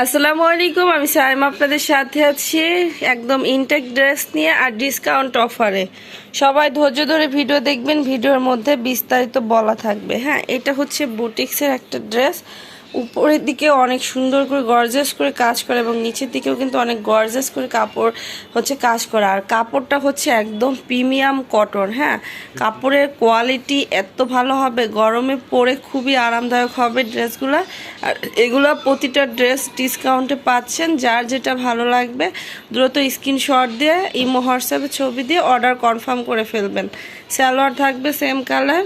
আসসালামু আলাইকুম, আমি সাইম আপনাদের সাথে আছি একদম ইনটেক ড্রেস নিয়ে আর ডিসকাউন্ট অফারে সবাই ধৈর্য ধরে ভিডিও দেখবেন ভিডিওর মধ্যে বিস্তারিত বলা থাকবে। হ্যাঁ এটা হচ্ছে বুটিক্সের একটা ড্রেস উপরের দিকে অনেক সুন্দর করে গর্জাস করে কাজ করে এবং নিচের দিকেও কিন্তু অনেক গর্জাস করে কাপড় হচ্ছে কাজ করা। আর কাপড়টা হচ্ছে একদম প্রিমিয়াম কটন হ্যাঁ? কাপড়ের কোয়ালিটি এত ভালো হবে, গরমে পরে খুবই আরামদায়ক হবে ড্রেসগুলো। আর এগুলো প্রতিটা ড্রেস ডিসকাউন্টে পাচ্ছেন, যার যেটা ভালো লাগবে, দ্রুত স্ক্রিনশট দিয়ে, ইমো, হোয়াটসঅ্যাপে ছবি দিয়ে অর্ডার কনফার্ম করে ফেলবেন। সালোয়ার থাকবে সেম কালার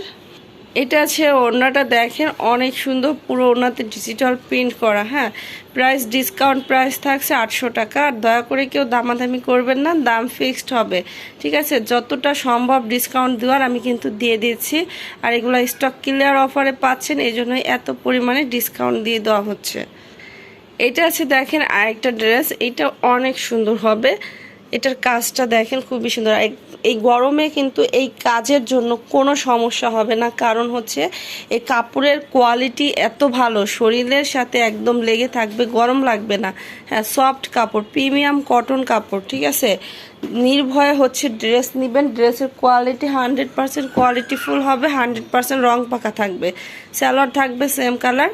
এটা আছে ওড়নাটা দেখেন, অনেক সুন্দর। পুরো ওড়নাতে ডিজিটাল প্রিন্ট করা হ্যাঁ? প্রাইস ডিসকাউন্ট প্রাইস থাকছে আটশো টাকা। আর দয়া করে কেউ দামাদামি করবেন না, দাম ফিক্সড হবে। ঠিক আছে? যতটা সম্ভব ডিসকাউন্ট দেওয়ার আমি কিন্তু দিয়ে দিচ্ছি। আর এগুলো স্টক ক্লিয়ার অফারে পাচ্ছেন এই জন্যই এত পরিমাণে ডিসকাউন্ট দিয়ে দেওয়া হচ্ছে। এটা আছে দেখেন আরেকটা ড্রেস এটা অনেক সুন্দর হবে। এটার কাজটা দেখেন খুবই সুন্দর। এই গরমে কিন্তু এই কাজের জন্য কোনো সমস্যা হবে না। কারণ হচ্ছে এই কাপড়ের কোয়ালিটি এত ভালো, শরীরের সাথে একদম লেগে থাকবে, গরম লাগবে না। হ্যাঁ সফট কাপড় প্রিমিয়াম কটন কাপড়, ঠিক আছে? নির্ভয়ে হচ্ছে ড্রেস নেবেন ড্রেসের কোয়ালিটি হান্ড্রেড পারসেন্ট কোয়ালিটিফুল হবে হান্ড্রেড পারসেন্ট রং পাকা থাকবে। স্যালোয়ার থাকবে সেম কালার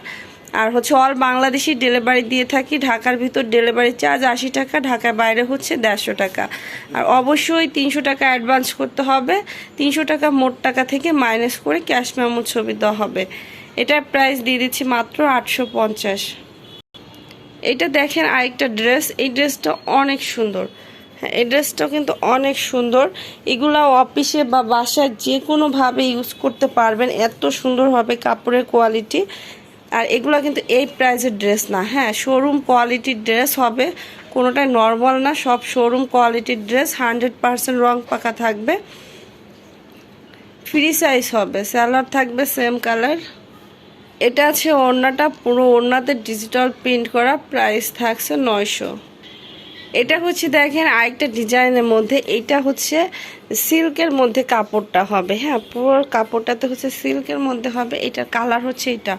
আর হচ্ছে অল বাংলাদেশি ডেলিভারি দিয়ে থাকি, ঢাকার ভিতর ডেলিভারি চার্জ আশি টাকা, ঢাকার বাইরে হচ্ছে দেড়শো টাকা। আর অবশ্যই তিনশো টাকা অ্যাডভান্স করতে হবে, তিনশো টাকা মোট টাকা থেকে মাইনাস করে ক্যাশ মেমো ছবি দেওয়া হবে। এটার প্রাইস দিয়ে দিচ্ছি মাত্র আটশো পঞ্চাশ। এটা দেখেন আরেকটা ড্রেস এই ড্রেসটা অনেক সুন্দর। হ্যাঁ এই ড্রেসটাও কিন্তু অনেক সুন্দর। এগুলা অফিসে বা বাসায় যে কোনোভাবে ইউজ করতে পারবেন, এত সুন্দর হবে কাপড়ের কোয়ালিটি আর এগুলো কিন্তু এই প্রাইসের ড্রেস না। হ্যাঁ শোরুম কোয়ালিটির ড্রেস হবে, কোনোটাই নর্মাল না, সব শোরুম কোয়ালিটির ড্রেস হান্ড্রেড পারসেন্ট রং পাকা থাকবে। ফ্রি সাইজ হবে স্যালার থাকবে সেম কালার এটা আছে ওড়নাটা, পুরো ওড়নাতে ডিজিটাল প্রিন্ট করা প্রাইস থাকছে নয়শো। এটা হচ্ছে দেখেন আরেকটা ডিজাইনের মধ্যে, এটা হচ্ছে সিল্কের মধ্যে কাপড়টা হবে। হ্যাঁ পুরো কাপড়টাতে হচ্ছে সিল্কের মধ্যে হবে। এটার কালার হচ্ছে এটা,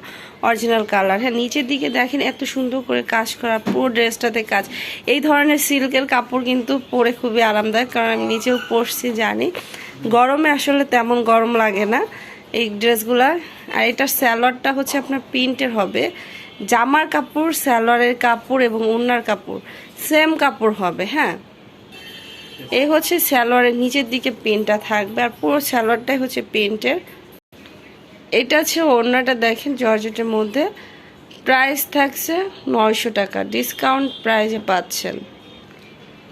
অরিজিনাল কালার। হ্যাঁ নিচের দিকে দেখেন এত সুন্দর করে কাজ করা, পুরো ড্রেসটাতে কাজ। এই ধরনের সিল্কের কাপড় কিন্তু পরে খুবই আরামদায়ক, কারণ আমি নিচেও পরছি, জানি। গরমে আসলে তেমন গরম লাগে না এই ড্রেসগুলা। আর এটার স্যালোয়ারটা হচ্ছে আপনার প্রিন্টের হবে। জামার কাপড়, স্যালোয়ারের কাপড় এবং উন্নার কাপড়। সেম কাপড় হবে হ্যাঁ। এই হচ্ছে স্যালোয়ারের নিচের দিকে পেনটা থাকবে আর পুরো স্যালোয়ারটাই হচ্ছে পেন্টের এটা আছে ওড়নাটা দেখেন জর্জেটের মধ্যে। প্রাইস থাকছে নয়শো টাকা, ডিসকাউন্ট প্রাইসে পাচ্ছেন।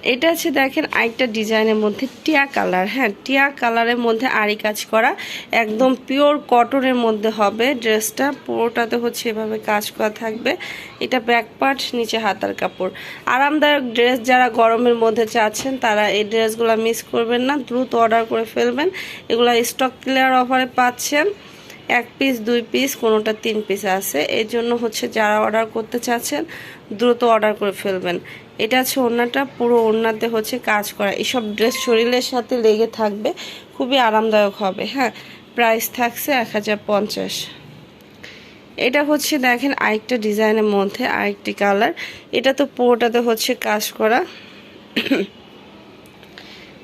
এটা আছে দেখেন আরেকটা ডিজাইনের মধ্যে টিয়া কালার। হ্যাঁ টিয়া কালারের মধ্যে আড়ি কাজ করা, একদম পিওর কটনের মধ্যে হবে ড্রেসটা। পুরোটাতে হচ্ছে এভাবে কাজ করা থাকবে। এটা ব্যাক পার্ট, নিচে হাতার কাপড়। আরামদায়ক ড্রেস যারা গরমের মধ্যে চাচ্ছেন, তারা এই ড্রেসগুলো মিস করবেন না। দ্রুত অর্ডার করে ফেলবেন। এগুলো স্টক ক্লিয়ার অফারে পাচ্ছেন। এক পিস, দুই পিস, কোনোটা তিন পিস আছে। এর জন্য হচ্ছে যারা অর্ডার করতে চাচ্ছেন, দ্রুত অর্ডার করে ফেলবেন। এটা হচ্ছে ওড়নাটা, পুরো ওড়নাতে হচ্ছে কাজ করা। এইসব ড্রেস শরীরের সাথে লেগে থাকবে, খুবই আরামদায়ক হবে হ্যাঁ। প্রাইস থাকছে এক হাজার পঞ্চাশ। এটা হচ্ছে দেখেন আরেকটা ডিজাইনের মধ্যে, আরেকটি কালার। এটা তো পুরোটাতে হচ্ছে কাজ করা।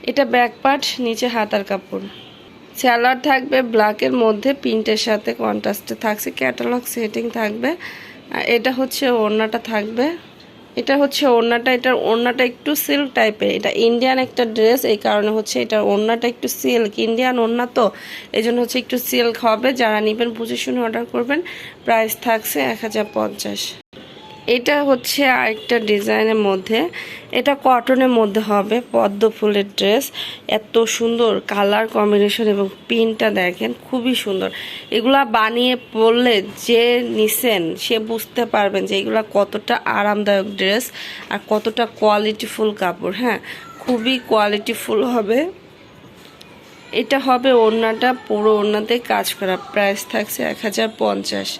এটা ব্যাক পার্ট, নিচে হাতার কাপড়। স্যালার থাকবে ব্ল্যাকের মধ্যে, প্রিন্টের সাথে কন্ট্রাস্টে থাকছে ক্যাটালগ সেটিং থাকবে। এটা হচ্ছে ওড়নাটা থাকবে। এটা হচ্ছে ওড়নাটা, এটার ওড়নাটা একটু সিল্ক টাইপের এটা ইন্ডিয়ান একটা ড্রেস এই কারণে হচ্ছে এটার ওড়নাটা একটু সিল্ক ইন্ডিয়ান ওড়না তো এই জন্য হচ্ছে একটু সিল্ক হবে। যারা নেবেন বুঝে শুনে অর্ডার করবেন। প্রাইস থাকছে এক হাজার পঞ্চাশ। এটা হচ্ছে আরেকটা ডিজাইনের মধ্যে। এটা কটনের মধ্যে হবে পদ্ম ফুলের ড্রেস। এত সুন্দর কালার কম্বিনেশন এবং পিনটা দেখেন, খুবই সুন্দর। এগুলা বানিয়ে পরলে যে নিছেন, সে বুঝতে পারবেন যে এগুলা কতটা আরামদায়ক ড্রেস আর কতটা কোয়ালিটিফুল কাপড় হ্যাঁ? খুবই কোয়ালিটিফুল হবে। এটা হবে ওড়নাটা, পুরো ওড়নাতে কাজ করা। প্রাইস থাকছে এক হাজার পঞ্চাশ।